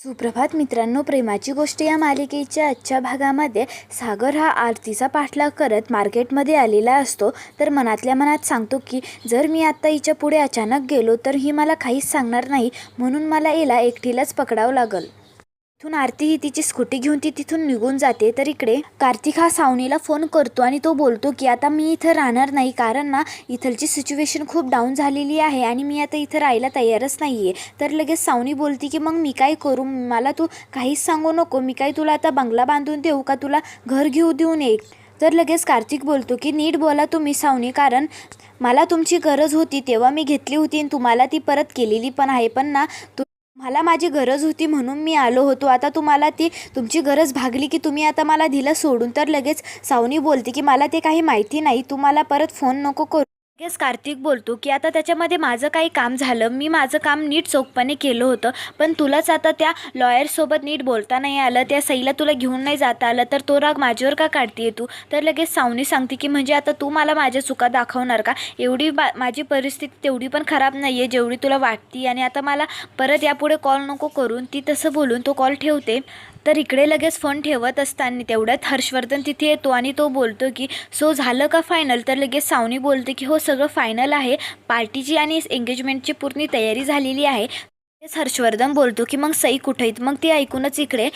सुप्रभात मित्रांनो प्रेमाची गोष्ट या मालिकेच्या आजच्या भागामध्ये सागर हा आरतीचा पाठलाग करत मार्केटमध्ये आलेला असतो. तर मनातल्या मनात सांगतो की जर मी आत्ता हिच्या पुढे अचानक गेलो तर ही मला काहीच सांगणार नाही. म्हणून मला हिला एकटीलाच पकडावं लागल. इथून आरती ही तिची स्कूटी घेऊन ती तिथून निघून जाते. तर इकडे कार्तिक हा सावनीला फोन करतो आणि तो बोलतो की आता मी इथं राहणार नाही कारण ना इथलची सिच्युएशन खूप डाऊन झालेली आहे आणि मी आता इथं राहायला तयारच नाही आहे तर लगेच सावनी बोलते की मग मी काय करू? मला तू काहीच सांगू नको. मी काय तुला आता बंगला बांधून देऊ का? तुला घर घेऊ देऊ नये तर लगेच कार्तिक बोलतो की नीट बोला तुम्ही सावनी कारण मला तुमची गरज होती. तेव्हा मी घेतली होती आणि तुम्हाला ती परत केलेली पण आहे. पण ना तू मला माझी गरज होती म्हणून मी आलो होतो. आता तुम्हाला ती तुमची गरज भागली की तुम्ही आता मला दिलं सोडून. तर लगेच सावनी बोलते की मला ते काही माहिती नाही. तू मला परत फोन नको करू. लगेच कार्तिक बोलतो की आता त्याच्यामध्ये माझं काही काम झालं. मी माझं काम नीट चोखपणे केलं होतं. पण तुलाच आता त्या लॉयरसोबत नीट बोलता नाही आलं. त्या सईला तुला घेऊन नाही जाता आलं. तर तो राग माझ्यावर का काढते तू? तर लगेच सावनी सांगते की म्हणजे आता तू मला माझ्या चुका दाखवणार का? एवढी बा माझी परिस्थिती तेवढी पण खराब नाही आहे जेवढी तुला वाटती आणि आता मला परत यापुढे कॉल नको करून ती तसं बोलून तो कॉल ठेवते. तर इकडे लगेच फोन ठेवत असताना तेवढ्यात हर्षवर्धन तिथे येतो आणि तो बोलतो की सो झालं का फायनल तर लगेच सावनी बोलते की हो सगळं फायनल आहे. पार्टीची आणि एंगेजमेंटची पूर्ण तयारी झालेली आहे. लगेच हर्षवर्धन बोलतो की मग सई कुठे आहेत? मग ती ऐकूनच इकडे.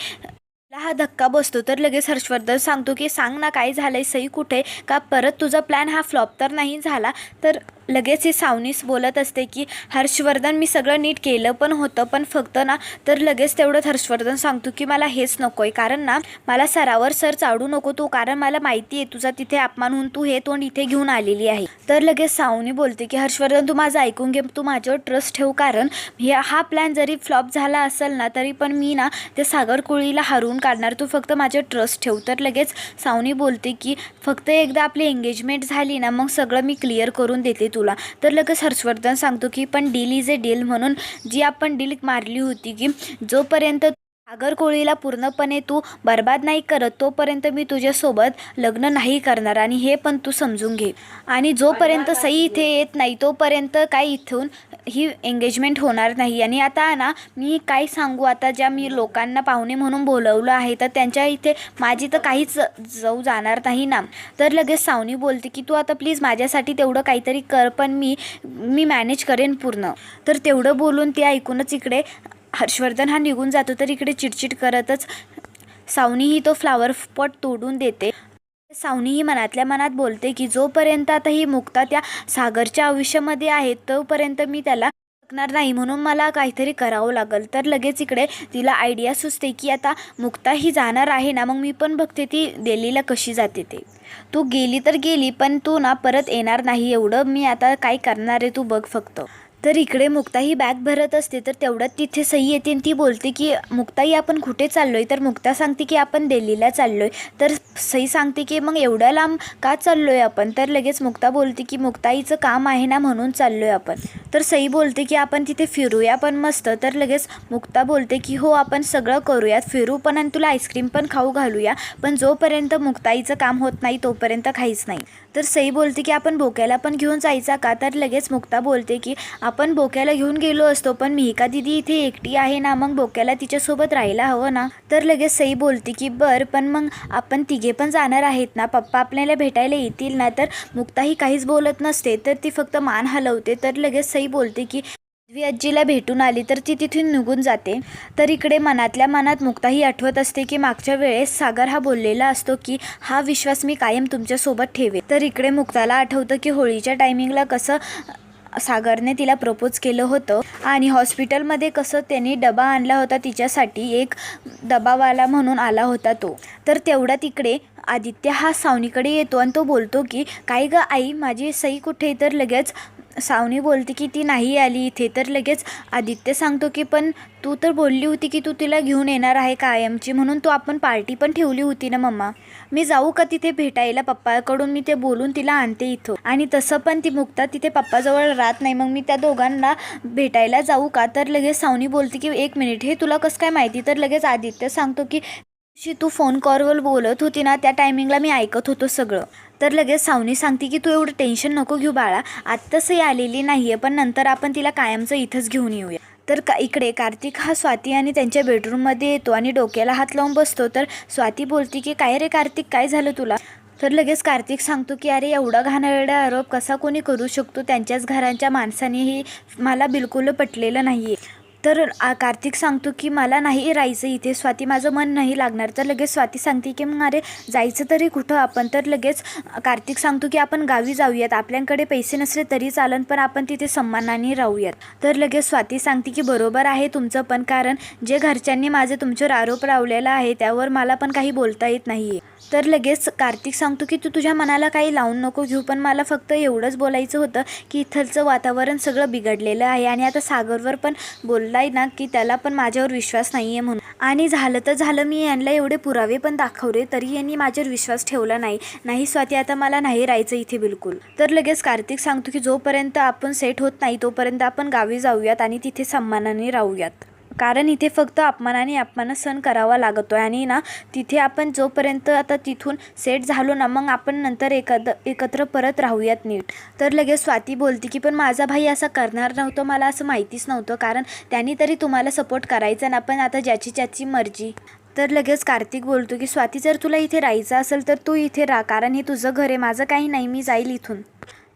हा धक्का बसतो तर लगेच हर्षवर्धन सांगतो की सांग ना काय झालंय? सई कुठे? का परत तुझा प्लॅन हा फ्लॉप तर नाही झाला? तर लगेच ही सावनीस बोलत असते की हर्षवर्धन मी सगळं नीट केलं पण होतं पण फक्त ना तर लगेच तेवढंच हर्षवर्धन सांगतो की मला हेच नको आहे कारण ना मला सरावर सर चाडू नको तू. कारण मला माहिती आहे तुझा तिथे अपमान होऊन तू हे तोंड इथे घेऊन आलेली आहे. तर लगेच सावनी बोलते की हर्षवर्धन तू माझं ऐकून घे. तू माझ्यावर ट्रस्ट ठेव. कारण हे हा प्लॅन जरी फ्लॉप झाला असेल ना तरी पण मी ना त्या सागरकोळीला हरवून काढणार. तू फक्त माझ्यावर ट्रस्ट ठेव. तर लगेच सावनी बोलते की फक्त एकदा आपली एंगेजमेंट झाली ना मग सगळं मी क्लिअर करून देते. तुला. तर लगेच हर्षवर्धन सांगतो की पण डील इज ए डील म्हणून जी आपण डील मारली होती की जोपर्यंत सागर कोळीला पूर्णपणे तू बर्बाद नाही करत तोपर्यंत मी तुझ्यासोबत लग्न नाही करणार आणि हे पण तू समजून घे. आणि जोपर्यंत सई इथे येत नाही तोपर्यंत काय इथून ही एंगेजमेंट होणार नाही. आणि आता ना मी काय सांगू? आता ज्या मी लोकांना पाहुणे म्हणून बोलवलं आहे तर त्यांच्या इथे माझी तर काहीच जाऊ जाणार नाही ना. तर लगेच सावनी बोलते की तू आता प्लीज माझ्यासाठी तेवढं काहीतरी कर पण मी मी मॅनेज करेन पूर्ण. तर तेवढं बोलून ते ऐकूनच इकडे हर्षवर्धन हा निघून जातो तर इकडे चिडचिड करतच सावनी ही तो फ्लावर पॉट तोडून देते. सावनी ही मनातल्या मनात बोलते की जोपर्यंत आता ही मुक्ता त्या सागरच्या आयुष्यामध्ये आहे तोपर्यंत मी त्याला शकणार नाही. म्हणून मला काहीतरी करावं लागेल. तर लगेच इकडे तिला आयडिया सुचते की आता मुक्ता ही जाणार आहे ना मग मी पण बघते ती दिल्लीला कशी जाते ते. तू गेली तर गेली पण तू ना परत येणार नाही. एवढं मी आता काय करणार आहे तू बघ फक्त. तर इकडे मुक्ताही बॅग भरत असते तर तेवढ्यात तिथे सई येते आणि ती बोलते की मुक्ताई आपण कुठे चाललो आहे तर मुक्ता सांगते की आपण दिल्लीला चाललो आहे तर सई सांगते की मग एवढ्या लांब का चाललो आहे आपण? तर लगेच मुक्ता बोलते की मुक्ताईचं काम आहे ना म्हणून चाललो आहे आपण. तर सई बोलते की आपण तिथे फिरूया पण मस्त. तर लगेच मुक्ता बोलते की हो आपण सगळं करूयात फिरू पण आणि तुला आईस्क्रीम पण खाऊ घालूया पण जोपर्यंत मुक्ताईचं काम होत नाही तोपर्यंत काहीच नाही. तर सई बोलते की आपण बोक्याला पण घेऊन जायचा का? तर लगेच मुक्ता बोलते की आपण आपण बोक्याला घेऊन गेलो असतो पण मिहिका दिदी इथे एकटी आहे ना मग बोक्याला तिच्यासोबत राहायला हवं ना? तर लगेच सई बोलते की बर पण मग आपण तिघे पण जाणार आहेत ना? पप्पा आपल्याला भेटायला येतील ना? तर मुक्ताही काहीच बोलत नसते तर ती फक्त मान हलवते. तर लगेच सई बोलते की पृथ्वी आजीला भेटून आली तर ती तिथून निघून जाते. तर इकडे मनातल्या मनात मुक्ताही आठवत असते की मागच्या वेळेस सागर हा बोललेला असतो की हा विश्वास मी कायम तुमच्यासोबत ठेवे तर इकडे मुक्ताला आठवतं की होळीच्या टायमिंगला कसं सागरने तिला प्रपोज केलं होतं. आणि हॉस्पिटलमध्ये कसं त्यांनी डबा आणला होता तिच्यासाठी एक डबावाला म्हणून आला होता तो. तर तेवढा तिकडे आदित्य हा सावनीकडे येतो आणि तो बोलतो की काय ग आई माझी सई कुठे तर लगेच सावनी बोलते की ती नाही आली इथे तर लगेच आदित्य सांगतो की पण तू तर बोलली होती की तू तिला घेऊन येणार आहे कायमची म्हणून तू आपण पार्टी पण ठेवली होती ना मम्मा. मी जाऊ का तिथे भेटायला पप्पाकडून? मी ते बोलून तिला आणते इथं. आणि तसं पण ती मुक्ता तिथे पप्पाजवळ राहत नाही मग मी त्या दोघांना भेटायला जाऊ का? तर लगेच सावनी बोलते की एक मिनिट हे तुला कसं काय माहिती? तर लगेच आदित्य सांगतो की तू फोन कॉलवर बोलत होती ना त्या टायमिंगला मी ऐकत होतो सगळं. तर लगेच सावनी सांगते की तू एवढं टेन्शन नको घेऊ बाळा. आत्तासही आलेली नाही आहे पण नंतर आपण तिला कायमचं इथंच घेऊन येऊया. तर का इकडे कार्तिक हा स्वाती आणि त्यांच्या बेडरूममध्ये येतो आणि डोक्याला हात लावून बसतो. तर स्वाती बोलते की काय रे कार्तिक काय झालं तुला? तर लगेच कार्तिक सांगतो की अरे एवढा घाणेरडा आरोप कसा कोणी करू शकतो? त्यांच्याच घरांच्या माणसानेही मला बिलकुल पटलेलं नाही आहे तर कार्तिक सांगतो की मला नाही राहायचं इथे. स्वाती माझं मन नाही लागणार. तर लगेच स्वाती सांगते की मग अरे जायचं तरी कुठं? आपण तर लगेच कार्तिक सांगतो की आपण गावी जाऊयात. आपल्याकडे पैसे नसले तरी चालन पण आपण तिथे सन्मानाने राहूयात. तर लगेच स्वाती सांगते की बरोबर आहे तुमचं पण कारण जे घरच्यांनी माझे तुमच्यावर आरोप लावलेला आहे त्यावर मला पण काही बोलता येत नाही आहे तर लगेच कार्तिक सांगतो की तू तुझ्या मनाला काही लावून नको घेऊ पण मला फक्त एवढंच बोलायचं होतं की इथलचं वातावरण सगळं बिघडलेलं आहे आणि आता सागरवर पण आहे ना की त्याला पण माझ्यावर विश्वास नाही आहे म्हणून. आणि झालं तर झालं मी यांना एवढे पुरावे पण दाखवले तरी यांनी माझ्यावर विश्वास ठेवला नाही. नाही स्वाती आता मला नाही राहायचं इथे बिलकुल. तर लगेच कार्तिक सांगतो की जोपर्यंत आपण सेट होत नाही तोपर्यंत आपण गावी जाऊयात आणि तिथे सन्मानाने राहूयात. कारण इथे फक्त अपमानाने अपमान सहन करावा लागतो आणि ना तिथे आपण जोपर्यंत आता तिथून सेट झालो ना मग आपण नंतर एकद एकत्र परत राहूयात नीट. तर लगेच स्वाती बोलते की पण माझा भाई असा करणार नव्हतं मला असं माहितीच नव्हतं कारण त्यांनी तरी तुम्हाला सपोर्ट करायचा ना पण आता ज्याची ज्याची मर्जी. तर लगेच कार्तिक बोलतो की स्वाती जर तुला इथे राहायचं असेल तर तू इथे राहा कारण हे तुझं घर आहे माझं काही नाही मी जाईल इथून.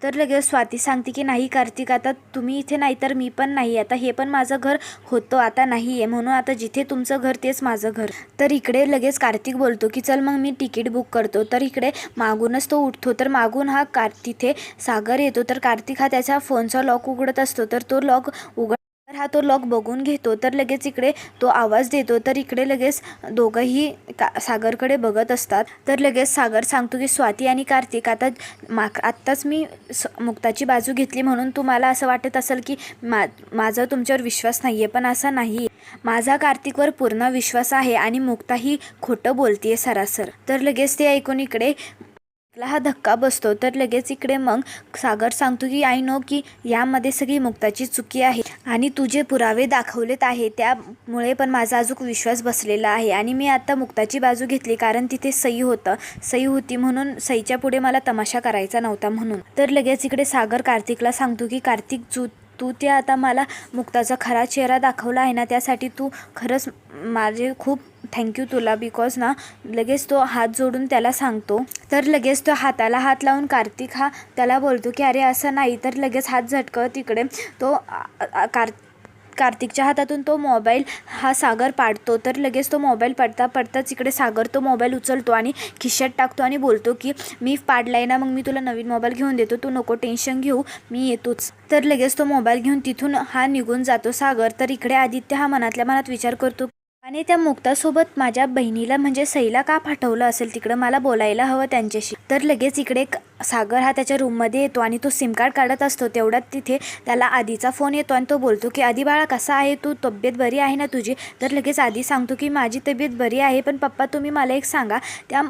तर लगेच स्वाती सांगते की नाही कार्तिक आता तुम्ही इथे नाही तर मी पण नाही. आता हे पण माझं घर होतं आता नाही आहे म्हणून आता जिथे तुमचं घर तेच माझं घर. तर इकडे लगेच कार्तिक बोलतो की चल मग मी तिकीट बुक करतो. तर इकडे मागूनच तो उठतो. तर मागून हा कार तिथे सागर येतो. तर कार्तिक हा त्याच्या फोनचा लॉक उघडत असतो. तर तो लॉक उघड हा तो लॉक बघून घेतो तर लगेच इकडे तो आवाज देतो तर इकडे लगेच दोघंही का सागरकडे बघत असतात. तर लगेच सागर सांगतो की स्वाती आणि कार्तिक आता मा आत्ताच मी स मुक्ताची बाजू घेतली म्हणून तुम्हाला असं वाटत असेल की मा माझा तुमच्यावर विश्वास नाही आहे पण असा नाही. माझा कार्तिकवर पूर्ण विश्वास आहे आणि मुक्ता ही खोटं बोलतीये सरासर. तर लगेच ते ऐकून इकडे आपला हा धक्का बसतो तर लगेच इकडे मग सागर सांगतो की आय नो की यामध्ये सगळी मुक्ताची चुकी आहे आणि तुझे पुरावे दाखवलेत आहे. त्यामुळे पण माझा अजून विश्वास बसलेला आहे आणि मी आता मुक्ताची बाजू घेतली कारण तिथे सई होतं. सई होती म्हणून सईच्या पुढे मला तमाशा करायचा नव्हता म्हणून. तर लगेच इकडे सागर कार्तिकला सांगतो की कार्तिक जू तू त्या आता मला मुक्ताचा खरा चेहरा दाखवला आहे ना त्यासाठी तू खरंच माझे खूप थँक्यू तुला बिकॉज ना लगेच तो हात जोडून त्याला सांगतो. तर लगेच तो हाताला हात लावून कार्तिक हा त्याला बोलतो की अरे असं नाही. तर लगेच हात झटकत तिकडे तो कार कार्तिकच्या हातातून तो मोबाईल हा सागर पाडतो. तर लगेच तो मोबाईल पडता पडताच इकडे सागर तो मोबाईल उचलतो आणि खिशात टाकतो आणि बोलतो की मी पाडलाय ना मग मी तुला नवीन मोबाईल घेऊन देतो. तू नको टेन्शन घेऊ मी येतोच. तर लगेच तो मोबाईल घेऊन तिथून हा निघून जातो सागर. तर इकडे आदित्य हा मनातल्या मनात विचार करतो आणि त्या मुक्तासोबत माझ्या बहिणीला म्हणजे सईला का पाठवलं असेल तिकडं? मला बोलायला हवं त्यांच्याशी. तर लगेच इकडे सागर हा त्याच्या रूममध्ये येतो आणि तो सिम कार्ड काढत असतो. तेवढ्यात तिथे त्याला आधीचा फोन येतो आणि तो बोलतो की आधी बाळा कसा आहे तू? तब्येत बरी आहे ना तुझी? तर लगेच आधी सांगतो की माझी तब्येत बरी आहे पण पप्पा तुम्ही मला एक सांगा. त्या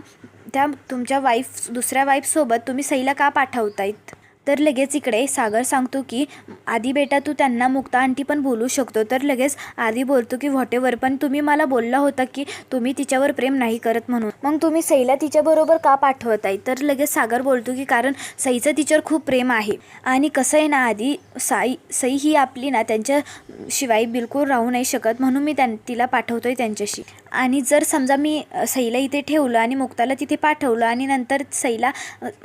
त्या तुमच्या वाईफ दुसऱ्या वाईफसोबत तुम्ही सईला का पाठवतायत? तर लगेच इकडे सागर सांगतो की आधी बेटा तू त्यांना मुक्ता आंटी पण बोलू शकतो. तर लगेच आधी बोलतो की व्हॉटेवर पण तुम्ही मला बोलला होता की तुम्ही तिच्यावर प्रेम नाही करत म्हणून. मग तुम्ही सईला तिच्याबरोबर का पाठवत आहे तर लगेच सागर बोलतो की कारण सईचं तिच्यावर खूप प्रेम आहे. आणि कसं आहे ना आधी साई सई ही आपली ना त्यांच्या शिवाय बिलकुल राहू नाही शकत म्हणून मी त्यां तिला पाठवतोय त्यांच्याशी. आणि जर समजा मी सईला इथे ठेवलं आणि मुक्ताला तिथे पाठवलं आणि नंतर सईला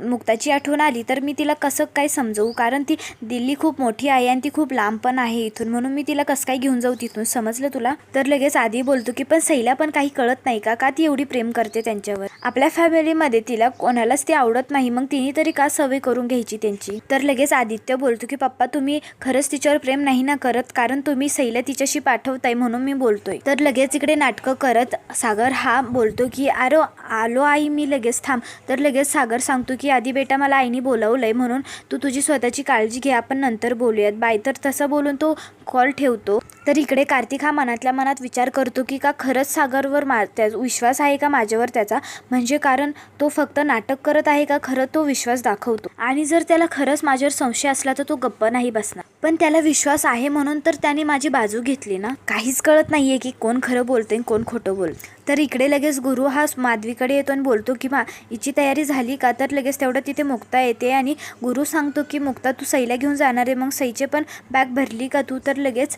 मुक्ताची आठवण आली तर मी तिला कसं काय समजवू. कारण ती दिल्ली खूप मोठी आहे आणि ती खूप लांब पण आहे इथून. म्हणून मी तिला कसं काय घेऊन जाऊ तिथून? समजलं तुला? तर लगेच आधी बोलतो की पण सैला पण काही कळत नाही का? का ती एवढी प्रेम करते त्यांच्यावर? आपल्या फॅमिलीमध्ये तिला कोणालाच ती आवडत नाही. मग तिने तरी का सवय करून घ्यायची त्यांची? तर लगेच आदित्य बोलतो की पप्पा तुम्ही खरंच तिच्यावर प्रेम नाही ना करत? कारण तुम्ही सैला तिच्याशी पाठवताय म्हणून मी बोलतोय. तर लगेच इकडे नाटकं करत सागर हा बोलतो की अरे आलो आई मी लगेच थांब. तर लगेच सागर सांगतो की आधी बेटा मला आईने बोलावलंय म्हणून तू तुझी स्वतःची काळजी घे आपण नंतर बोलूयात. बाय तर तसं बोलून तो कॉल ठेवतो. तर इकडे कार्तिक हा मनातल्या मनात विचार करतो की का खरंच सागरवर मा त्या विश्वास आहे का माझ्यावर त्याचा? म्हणजे कारण तो फक्त नाटक करत आहे का? खरं तो विश्वास दाखवतो. आणि जर त्याला खरंच माझ्यावर संशय असला तर तो गप्प नाही बसणार. पण त्याला विश्वास आहे म्हणून तर त्याने माझी बाजू घेतली ना? काहीच कळत नाहीये की कोण खरं बोलते आणि कोण खोटं बोल तर इकडे लगेच गुरु हा माधवीकडे येतो आणि बोलतो की मा हिची तयारी झाली का? तर लगेच तेवढं तिथे मुक्ता येते आणि गुरु सांगतो की मुक्ता तू सईला घेऊन जाणार आहे. मग सईचे पण बॅग भरली का तू? तर लगेच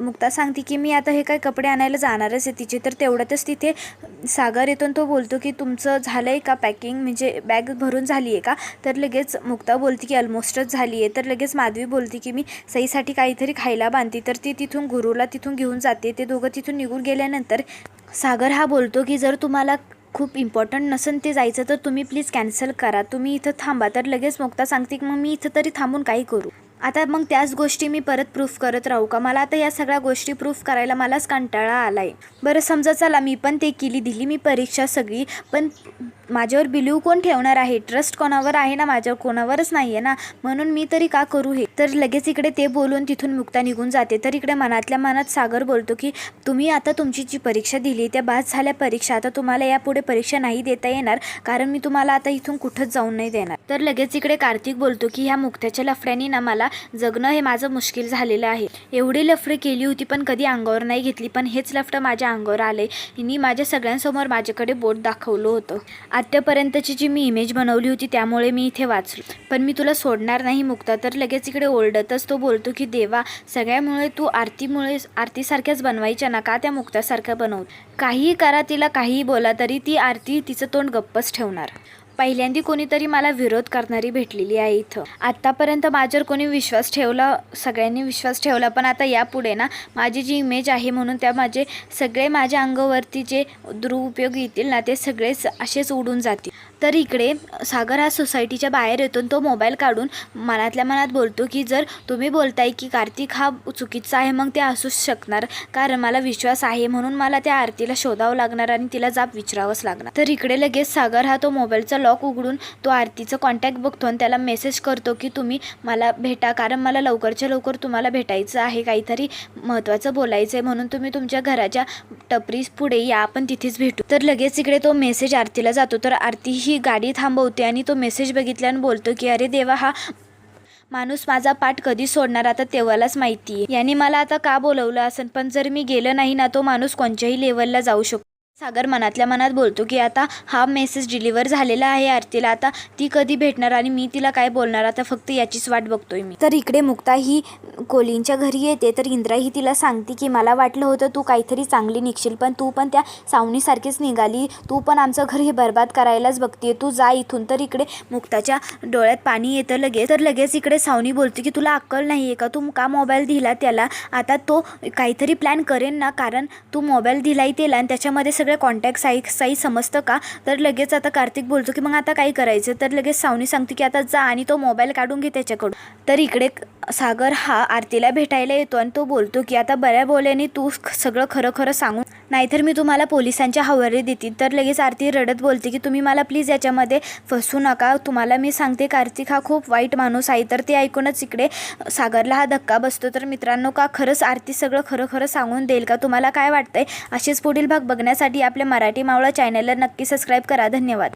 मुक्ता सांगते की मी आता हे काय कपडे आणायला जाणारच आहे तिचे. तर तेवढ्यातच तिथे सागर येतो आणि तो बोलतो की तुमचं झालं आहे का पॅकिंग म्हणजे बॅग भरून झाली आहे का? तर लगेच मुक्ता बोलते की ऑलमोस्टच झाली आहे तर लगेच माधवी बोलते की मी सईसाठी काहीतरी खायला बांधते. तर ती तिथून गुरुला तिथून घेऊन जाते. ते दोघं तिथून निघून गेल्यानंतर सागर हा बोलतो की जर तुम्हाला खूप इम्पॉर्टंट नसेल ते जायचं तर तुम्ही प्लीज कॅन्सल करा. तुम्ही इथं थांबा. तर लगेच मुक्ता सांगते की मग मी इथं तरी थांबून काही करू. आता मग त्याच गोष्टी मी परत प्रूफ करत राहू का? मला आता या सगळ्या गोष्टी प्रूफ करायला मलाच कंटाळा आला आहे बरं समजा चला मी पण ते केली दिली मी परीक्षा सगळी पण माझ्यावर बिलीव कोण ठेवणार आहे? ट्रस्ट कोणावर आहे ना माझ्यावर? कोणावरच नाही आहे ना. म्हणून मी तरी का करू हे? तर लगेच इकडे ते बोलून तिथून मुक्ता निघून जाते. तर इकडे मनातल्या मनात सागर बोलतो की तुम्ही आता तुमची जी परीक्षा दिली त्या बाद झाल्या परीक्षा. आता तुम्हाला यापुढे परीक्षा नाही देता येणार कारण मी तुम्हाला आता इथून कुठंच जाऊन नाही देणार. तर लगेच इकडे कार्तिक बोलतो की ह्या मुक्त्याच्या लफड्यांनी ना मला जगणं हे माझं मुश्किल झालेलं आहे. एवढी लफडे केली होती पण कधी अंगावर नाही घेतली. पण हेच लफडं माझ्या अंगावर आले. हिनी माझ्या सगळ्यांसमोर माझ्याकडे बोट दाखवलं होतं. आत्तापर्यंतची जी मी इमेज बनवली होती त्यामुळे मी इथे वाचलो. पण मी तुला सोडणार नाही मुक्ता तर लगेच इकडे ओरडतच तो बोलतो की देवा सगळ्यामुळे तू आरतीमुळे आरतीसारख्याच बनवायच्या ना? का त्या मुक्तासारख्या बनव काहीही करा तिला काहीही बोला तरी ती आरती तिचं तोंड गप्पच ठेवणार. पहिल्यांदी कोणीतरी मला विरोध करणारी भेटलेली आहे इथं. आत्तापर्यंत माझ्यावर कोणी विश्वास ठेवला सगळ्यांनी विश्वास ठेवला पण आता यापुढे ना माझी जी इमेज आहे म्हणून त्या माझे सगळे माझ्या अंगावरती जे दुरुपयोग येतील ना ते सगळेच असेच उडून जातील. तर इकडे सागर हा सोसायटीच्या बाहेर येतो तो मोबाईल काढून मनातल्या मनात बोलतो की जर तुम्ही बोलताय की कार्तिक हा चुकीचा आहे मग ते असूच शकणार. कारण मला विश्वास आहे म्हणून मला त्या आरतीला शोधावं लागणार आणि तिला जाब विचारावंच लागणार. तर इकडे लगेच सागर हा तो मोबाईलचा लॉक उघडून तो आरतीचं कॉन्टॅक्ट बघतो आणि त्याला मेसेज करतो की तुम्ही मला भेटा कारण मला लवकरच्या लवकर तुम्हाला भेटायचं आहे काहीतरी महत्त्वाचं बोलायचं आहे म्हणून तुम्ही तुमच्या घराच्या टपरीस पुढे या आपण तिथेच भेटू. तर लगेच इकडे तो मेसेज आरतीला जातो. तर आरती ही गाडी थांबवते आणि तो मेसेज बघितल्यानं बोलतो की अरे देवा हा माणूस माझा पाठ कधी सोडणार आता तेव्हालाच माहिती आहे. याने मला आता का बोलवलं असेल पण जर मी गेलं नाही ना तो माणूस कोणत्याही लेवलला जाऊ शकतो. सागर मनातल्या मनात बोलतो की आता हा मेसेज डिलिव्हर झालेला आहे आरतीला. आता ती कधी भेटणार आणि मी तिला काय बोलणार? आता फक्त याचीच वाट बघतोय मी. तर इकडे मुक्ता ही कोलींच्या घरी येते तर इंद्रा ही तिला सांगते की मला वाटलं होतं तू काहीतरी चांगली निघशील पण तू पण त्या सावणीसारखीच निघाली. तू पण आमचं घर हे बर्बाद करायलाच बघते तू जा इथून. तर इकडे मुक्ताच्या डोळ्यात पाणी येतं लगेच. तर लगेच इकडे सावनी बोलते की तुला अक्कल नाही आहे का? तू का मोबाईल दिला त्याला? आता तो काहीतरी प्लॅन करेन ना कारण तू मोबाईल दिलाय त्याला आणि त्याच्यामध्ये सगळं कॉन्टॅक्ट साई साई समजतं का? तर लगेच आता कार्तिक बोलतो की मग आता काय करायचं? तर लगेच सावनी सांगते की आता जा आणि तो मोबाईल काढून घे त्याच्याकडून. तर इकडे सागर हा आरतीला भेटायला येतो आणि तो बोलतो की आता बऱ्या बोल्याने तू सगळं खरं खरं सांगून नाहीतर मी तुम्हाला पोलिसांच्या हवाले देतील तर लगेच आरती रडत बोलते की तुम्ही मला प्लीज याच्यामध्ये फसू नका. तुम्हाला मी सांगते कार्तिक हा खूप वाईट माणूस आहे. तर ते ऐकूनच इकडे सागरला हा धक्का बसतो. तर मित्रांनो का खरंच आरती सगळं खरं खरं सांगून देईल का? तुम्हाला काय वाटतंय? असेच पुढील भाग बघण्यासाठी आपल्या मराठी मावळा चॅनलला नक्की सबस्क्राईब करा. धन्यवाद.